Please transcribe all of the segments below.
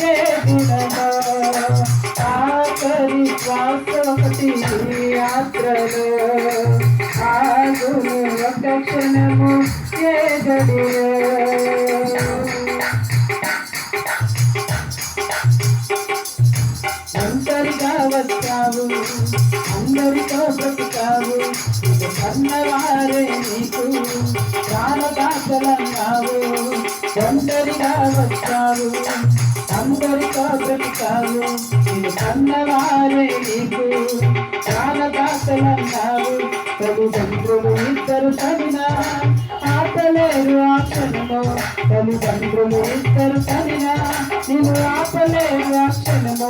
ఏ దినమో ఆఖరి శ్వాస ఒకటి యాత్రలో ఆగును ఒక క్షణము ఏ గడియో వచ్చావు అందరితో బ్రతుకావు. కన్నవారే నీకు ప్రాణదాతలన్నావు ఒంటరిగా వచ్చావు. అందరితో బ్రతుకావు. నేను కన్నవారే నీకు ప్రాణదాతలన్నావు తల్లిదండ్రులు ఇద్దరు తగినా ఆపలేరు ఆక్షణము తల్లిదండ్రులు ఇద్దరు తగినా నేను ఆపలేరు ఆక్షణము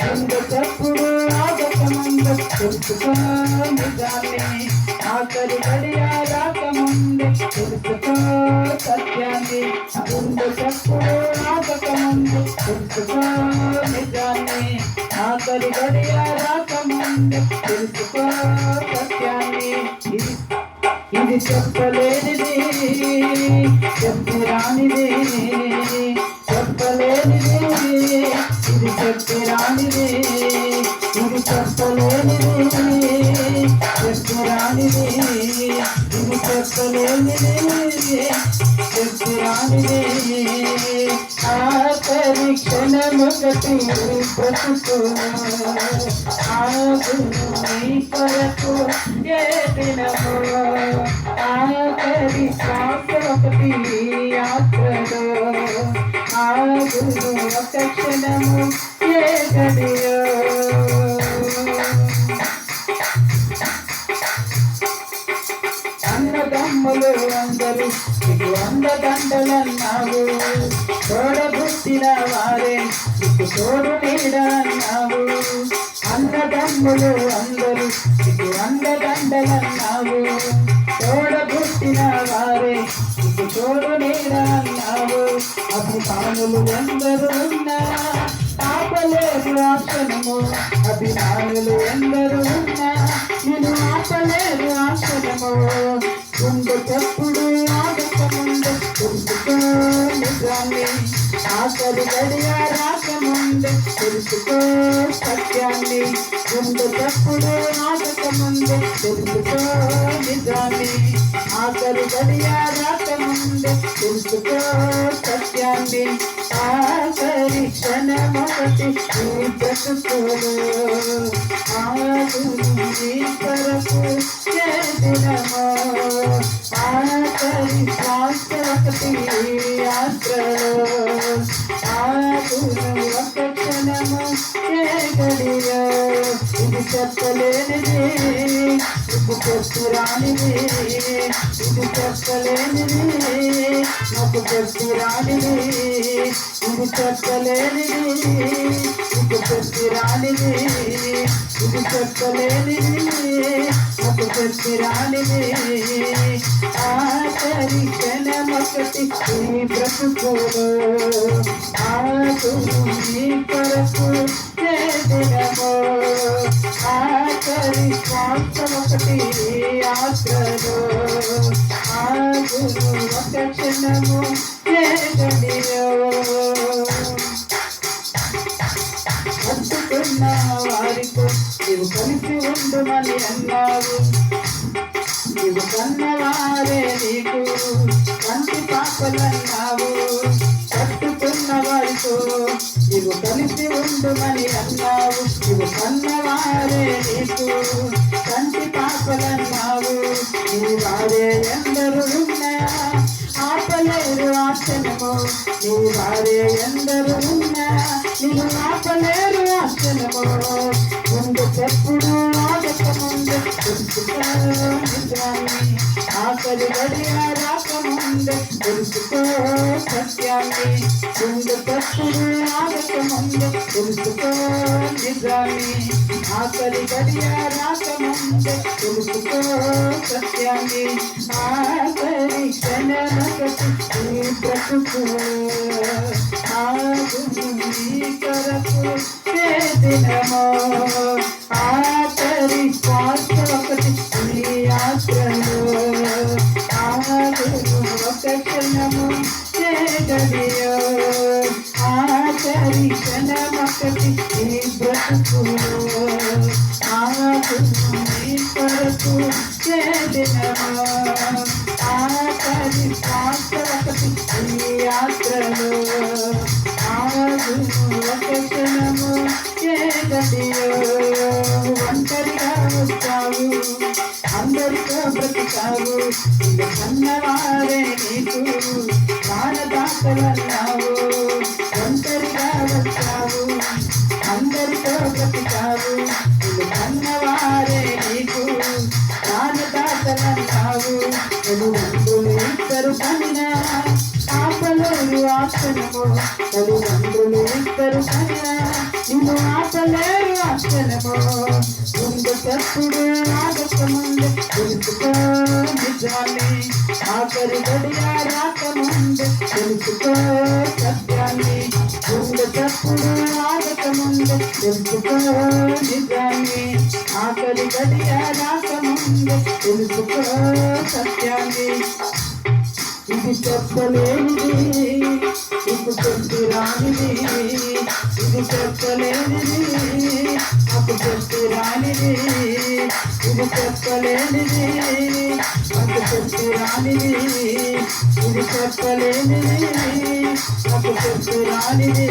ముందు చెప్పుడు ఆగకముందు తెలుసుకో నిజాన్ని ఆఖరి గడియా రాకముందు తెలుసుకో సత్యాన్ని. ముందు చెప్పుడు ఆగకముందు తెలుసుకో నిజాన్ని ఆఖరి గడియా రాకముందు తెలుసుకో సత్యాన్ని. ఇది చెప్పలేనిది చెప్పిరానిది చెప్పలేనిది. ఇది చెప్పిరానిది ఇది చెప్పలేనిది. చెప్పిరానిది ఇది చెప్పలేనిది. చెప్పిరానిది ఆఖరి క్షణమొకటి బ్రతుకు. ఆగును నీ కొరకు ఏ దినము. ఆఖరి శ్వాస ఒకటి యాత్రలో ఆగును ఒక క్షణము ఏ గడియో అన్నదమ్ములు అందరూ నీకు అందదండలన్నావు తోడబుట్టిన వారే నీకు తోడు నీడన్నావు అన్నదమ్ములు అందరూ నీకు అందదండలన్నావు. తోడబుట్టిన వారే. నీకు తోడు నీడన్నావు అభిమానులు ఎందరూ ఉన్నా ఆపలేరు ఆశనము అభిమానులు ఎందరూ ఉన్నా నేను ఆపలేదు ఆశనము ఉండు చెప్పుడు ఆగకముందు తెలుసుకో నిజాన్ని ఆఖరి గడియ రాకముందు తెలుసుకో నిజాన్ని ముందు చెప్పుడు ఆగక ముందు తెలుసుకో నిజాన్ని ఆఖరి గడియ రాకముందు తెలుసుకో సత్యాన్ని. ఆఖరి క్షణమొకటి నీ బ్రతుకులు ఆదు నీ కొరకు చేసినమో ఆకలి శ్వాస ఒకటి యాత్రలో ఒక క్షణము గడియో ఇది చెప్పలేనిది. ఇది చెప్పురానిది ఇది చెప్పలేనిది నాకు చెప్పురానిది ఇది చెప్పలేనిది ఇది చెప్పిరానిది ఇది చెప్పలేనిది నాకు చెప్పిరానిది ఆఖరి క్షణమొకటి ఈ బ్రతుకులో ఆగును నీ కొరకు చేదినమో. ఆఖరి శ్వాస ఒకటి యాత్రలో ఆగును ఒక క్షణము చేగడియో పట్టుకున్న వారితో నీవు కలిసి ఉండుమని అన్నావు నీవు కన్నవారే నీకు కంటి పాపలన్నావు పట్టుకున్న వారితో నీవు కలిసి ఉండుమని అన్నావు నీవు కన్నవారే నీకు కంటి పాపలన్నావు నీ వారే ఎందరు ఉన్నా ఆపలేరు ఆశనము నీ వారే ఎందరు ఉన్నా నిన్ను ఆపలేరు ఆశనము ఆకలి గడియ రాకముందు తెలుసుకో సత్యాన్ని. ముందు చెప్పుడు ఆగక తెలుసుకో నిజాన్ని. ఆకలి గడియ రాకముందు తెలుసుకో సత్యాన్ని. ఆకలి క్షణమొకటి నీ బ్రతుకు. ఆగును నీ కొరకు చేదినమో ఆఖరి ఒకటి నీ ఆగును ఒక క్షణము ఈ బ్రతుకులో ఆగును కొరకు చేదినమా ఆఖరి శ్వాస ఈ యాత్రలో ఆగును ఒక క్షణము ఒంటరిగా వస్తావు అందరితో బ్రతికావు. ఇక కన్నవారే నీకు మానదాతలన్నావు ఒంటరిగా వచ్చావు అందరితో బ్రతికావు. ఇక కన్నవారే నీకు మానదాతలన్నావు తల్లిదండ్రులు ఇద్దరు కన్నా ఆపలేరు ఆక్షణము తల్లిదండ్రులు ఇద్దరు కన్నా నిన్ను ఆపలేరు ఆక్షణము ముందు తప్పుడు ఆగక ముందు తెలుసుకో నిజాన్ని ఆఖరి గడియ రాక ముందు తెలుసుకో సత్యాన్ని ముందు తప్పుడు ఆగక ముందు తెలుసుకో నిజాన్ని ఆఖరి గడియ రాక ముందు తెలుసుకో సత్యాన్ని ఇది చెప్పలేనిది ఇది చెప్పి రానిది ఇది చెప్పలేనిది నాకు చెప్పి రానిది చెప్పలేనిది నాకు చెప్పు రానిది ఇది చెప్పలేనిది నాకు చెప్పు రానిది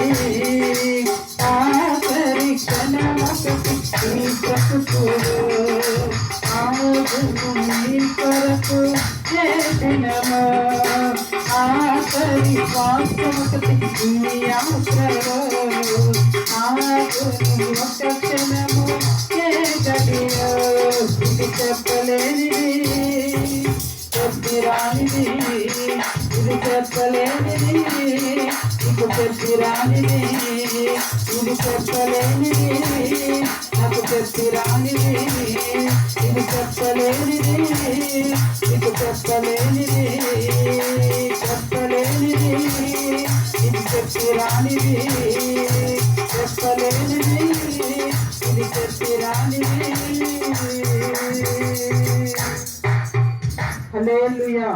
ఆఖరి క్షణమొకటి ఈ నీ కొరకు చేసినమా ఆఖరి వాస్తవకటి చెప్పలేనిది చెప్పిరానిది ఇది చెప్పలేనిది ఇక చెప్పిరానిది ఇది చెప్పలేనిది నాకు చెప్పిరానిది ఇది చెప్పలేనిది ఇక చెప్పలేనిది చెప్పలేనిది ఇది చెప్పిరానిది చెప్పలేనిది ఇది చెప్పిరానిది. హల్లెలూయా